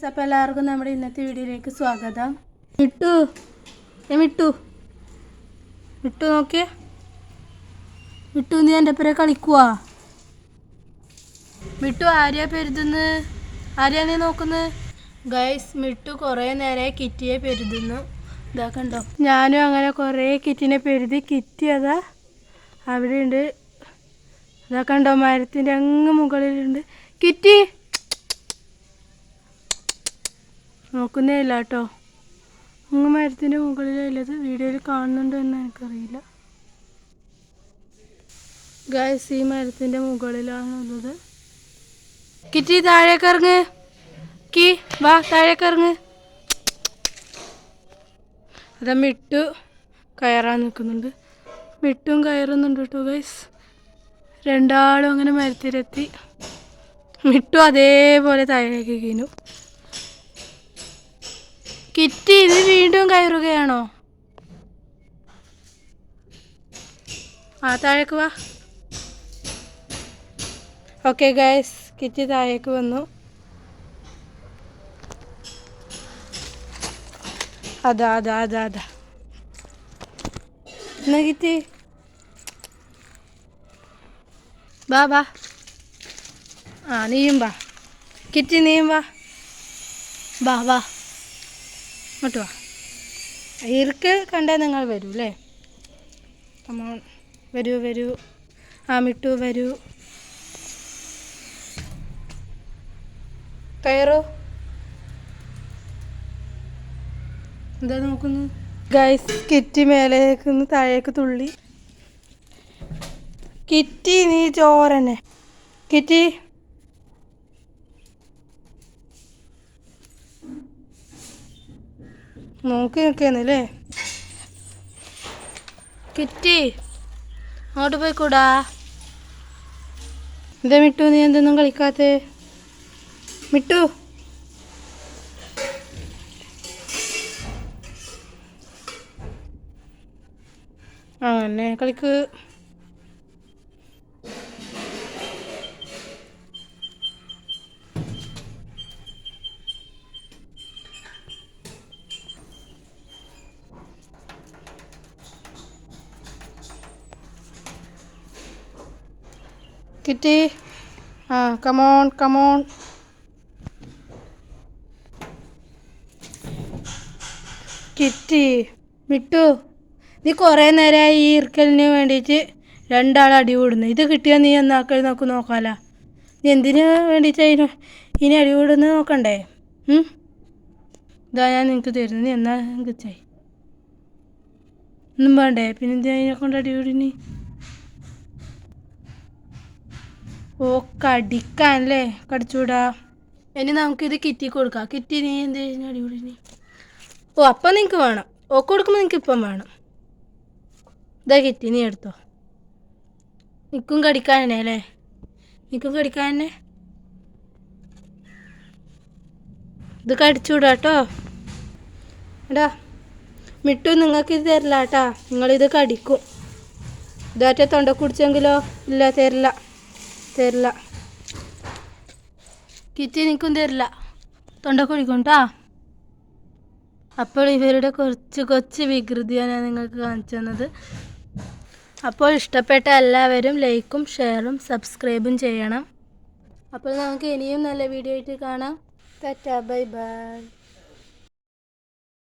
Guys അപ്പോൾ എല്ലാവർക്കും നമ്മുടെ ഇന്നത്തെ വീഡിയോയിലേക്ക് സ്വാഗതം. മിട്ടു ഞാൻ മിട്ടു. മിട്ടു നോക്കിയേ. മിട്ടു നീ എന്റെ പേരെ കളിക്കുവാ. മിട്ടു ആര്യ പെരുതുന്ന്? ആരെയാ നീ നോക്കുന്ന്? ഗൈസ് മിട്ടു കുറേ നേരെ കിറ്റിയെ പെരുതുന്നു. ഇതാ കണ്ടോ? ഞാനും അങ്ങനെ കുറേ കിറ്റിനെ പെരുതി കിറ്റിയതാ. അവിടെ ഉണ്ട് ഇതാ കണ്ടോ? മരത്തിന്റെ അങ്ങ് മുകളിലുണ്ട്. കിറ്റി! നോക്കുന്നേ ഇല്ല കേട്ടോ അങ്ങ് മരത്തിന്റെ മുകളിലുള്ളത് വീഡിയോയിൽ കാണുന്നുണ്ടോ എന്ന് എനിക്കറിയില്ല. ഗൈസ് ഈ മരത്തിന്റെ മുകളിലാണുള്ളത് കിറ്റി താഴേക്ക് ഇറങ്ങ് കി വാ താഴേക്ക് ഇറങ്ങ് അതാ മിട്ടു കയറാൻ നിൽക്കുന്നുണ്ട്. മിട്ടും കയറുന്നുണ്ട് കേട്ടോ ഗൈസ് രണ്ടാളും അങ്ങനെ മരത്തിലെത്തി. മിട്ടു അതേപോലെ താഴേക്ക് വീണു കിറ്റി ഇത് വീണ്ടും കയറുകയാണോ? ആ താഴേക്ക് വാ. ഓക്കെ ഗൈസ് കിറ്റി താഴേക്ക് വന്നു. അതാ അതാ അതാ അതാ. എന്നാ കിറ്റി? ബാ ബാ ആ നീയും ബാ കിറ്റി നീയും ബാ ബാ വാ. ഇങ്ങോട്ട് വാ. ഇർക്ക് കണ്ടാൽ നിങ്ങൾ വരൂ അല്ലേ കമോൺ വരൂ വരൂ. ആ മിട്ടു വരൂ. കയറോ. എന്താ നോക്കുന്നു? ഗൈസ് കിറ്റി മേലേക്ക് നിന്ന് താഴേക്ക് തുള്ളി. കിറ്റി നീ ചോരനെ കിറ്റി നോക്കി നിൽക്കുന്നല്ലേ? കിറ്റി അങ്ങോട്ട് പോയിക്കൂടാ എന്താ മിട്ടു നീ എന്തൊന്നും കളിക്കാത്തേ? മിട്ടു. അങ്ങനെ കളിക്ക്. കിറ്റി ആ കമോൺ കമോൺ കിറ്റി മിട്ടു നീ കുറേ നേരമായി ഈ ഇർക്കലിന് വേണ്ടിയിട്ട് രണ്ടാൾ അടി കൂടുന്നു. ഇത് കിട്ടിയാൽ നീ എന്നാക്കൾ നോക്ക് നോക്കാല. നീ എന്തിനു വേണ്ടിയിട്ട് അതിന് ഇനി അടി കൂടുന്നത് നോക്കണ്ടേ? ഇതാ ഞാൻ നിങ്ങൾക്ക് തരുന്നു. നീ എന്നാ എനിക്ക് ചെയ്. ഒന്നും വേണ്ടേ? പിന്നെ എന്തിനാ കൊണ്ട് അടി കൂടിനി ഓ കടിക്കാനല്ലേ? കടിച്ചൂടാ ഇനി നമുക്കിത് കിറ്റി കൊടുക്കാം. കിറ്റി നീ എന്ത് അടിപൊളി ഓ അപ്പം നിങ്ങൾക്ക് വേണം. ഓ കൊടുക്കുമ്പോൾ നിങ്ങൾക്ക് ഇപ്പം വേണം. ഇതാ കിറ്റി നീ എടുത്തോ. നിൽക്കും കടിക്കാനെ അല്ലേ? നിൽക്കും കടിക്കാനെ ഇത് കടിച്ചൂടാ കേട്ടോ എടാ മിട്ടു നിങ്ങൾക്ക് ഇത് തരില്ല കേട്ടാ നിങ്ങളിത് കടിക്കും. ഇതാറ്റ തൊണ്ട കുടിച്ചെങ്കിലോ ഇല്ല തരില്ല. തരില്ല. കിറ്റി നിൽക്കും തരില്ല. തൊണ്ട കുടിക്കും കേട്ടാ അപ്പോൾ ഇവരുടെ കുറച്ച് കൊച്ചു വികൃതിയാണ് ഞാൻ നിങ്ങൾക്ക് കാണിച്ചു തന്നത്. അപ്പോൾ ഇഷ്ടപ്പെട്ട എല്ലാവരും ലൈക്കും ഷെയറും സബ്സ്ക്രൈബും ചെയ്യണം. അപ്പോൾ നമുക്ക് ഇനിയും നല്ല വീഡിയോ ആയിട്ട് കാണാം. Tata bye bye.